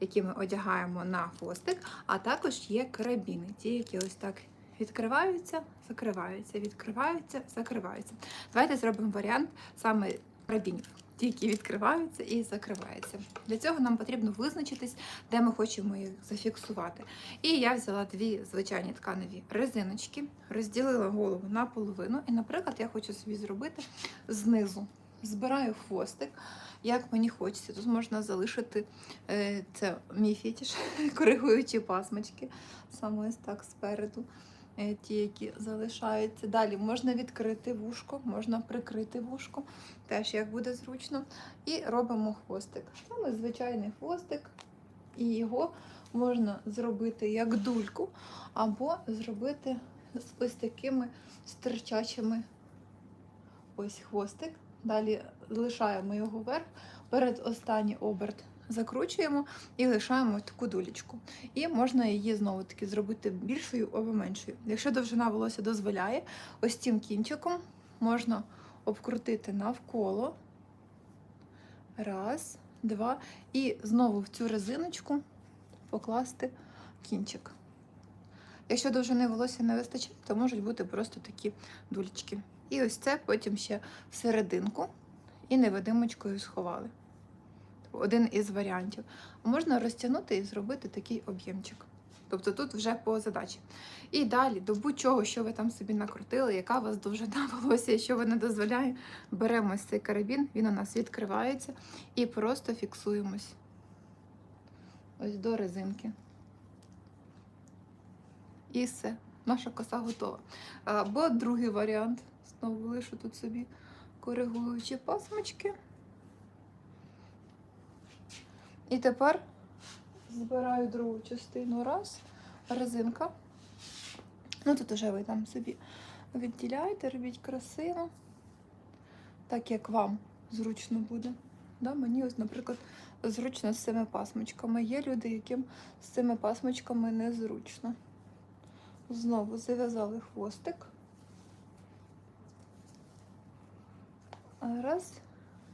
які ми одягаємо на хвостик, а також є карабіни, ті, які ось так відкриваються, закриваються, відкриваються, закриваються. Давайте зробимо варіант саме карабінів. Ті, які відкриваються і закриваються. Для цього нам потрібно визначитись, де ми хочемо їх зафіксувати. І я взяла дві звичайні тканеві резиночки, розділила голову на половину, і, наприклад, я хочу собі зробити знизу. Збираю хвостик, як мені хочеться. Тут можна залишити е, це мій фетиш, коригуючі пасмочки, саме ось так спереду. е, Ті, які залишаються. Далі можна відкрити вушко, можна прикрити вушко, теж як буде зручно. І робимо хвостик. Саме звичайний хвостик, і його можна зробити як дульку, або зробити з ось такими стирчачими ось хвостик. Далі лишаємо його вверх, перед останній оберт закручуємо і лишаємо таку дулечку. І можна її знову таки зробити більшою або меншою. Якщо довжина волосся дозволяє, ось цим кінчиком можна обкрутити навколо. Раз, два. І знову в цю резиночку покласти кінчик. Якщо довжини волосся не вистачає, то можуть бути просто такі дулечки. І ось це потім ще всерединку і невидимочкою сховали. Один із варіантів. Можна розтягнути і зробити такий об'ємчик. Тобто тут вже по задачі. І далі, до будь-чого, що ви там собі накрутили, яка у вас довжина волосся, що ви не дозволяє, беремо цей карабін, він у нас відкривається і просто фіксуємось. Ось до резинки. І все. Наша коса готова. Або другий варіант. Знову лишу тут собі коригуючі пасмочки. І тепер збираю другу частину раз, резинка. Ну тут уже ви там собі відділяєте, робіть красиво, так як вам зручно буде. Да, мені ось, наприклад, зручно з цими пасмочками. Є люди, яким з цими пасмочками незручно. Знову зав'язали хвостик. Раз.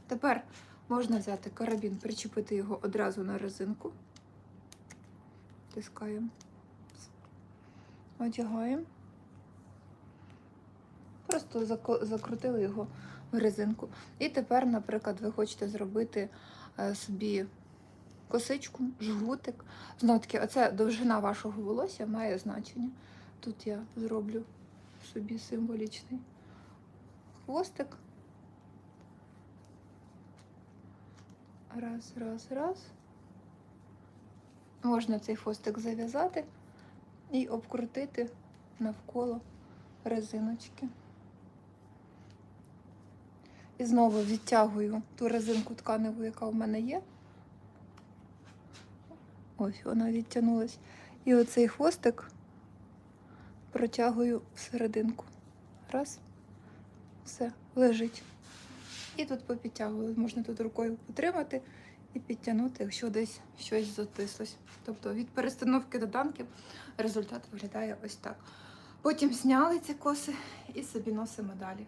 Тепер можна взяти карабін, причепити його одразу на резинку. Тискаємо. Одягаємо. Просто закрутили його в резинку. І тепер, наприклад, ви хочете зробити е, собі косичку, жгутик. Знову таки, оце довжина вашого волосся має значення. Тут я зроблю собі символічний хвостик. Раз, раз, раз. Можна цей хвостик зав'язати і обкрутити навколо резиночки. І знову відтягую ту резинку тканеву, яка в мене є. Ось вона відтягнулась. І оцей хвостик протягую всерединку. Раз, все, лежить. І тут попідтягували. Можна тут рукою потримати і підтягнути, якщо десь щось затислось. Тобто від перестановки доданків результат виглядає ось так. Потім зняли ці коси і собі носимо далі.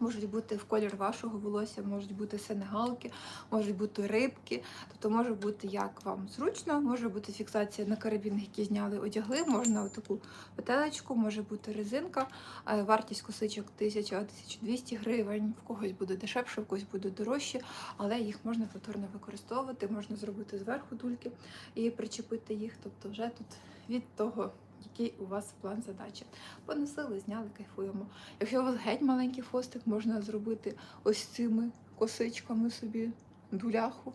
Можуть бути в колір вашого волосся, можуть бути сенегалки, можуть бути рибки. Тобто може бути як вам зручно, може бути фіксація на карабін, який зняли, одягли, можна отаку петелечку, може бути резинка. Е, Вартість косичок 1000-1200 гривень. В когось буде дешевше, в когось буде дорожче, але їх можна повторно використовувати, можна зробити зверху дульки і причепити їх. Тобто, вже тут від того, який у вас план задачі. Поносили, зняли, кайфуємо. Якщо у вас геть маленький хвостик, можна зробити ось цими косичками собі дуляху,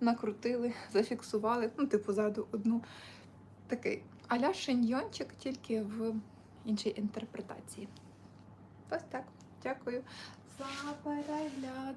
накрутили, зафіксували, ну, типу, ззаду одну такий аля шиньйончик, тільки в іншій інтерпретації. Ось так. Дякую за перегляд.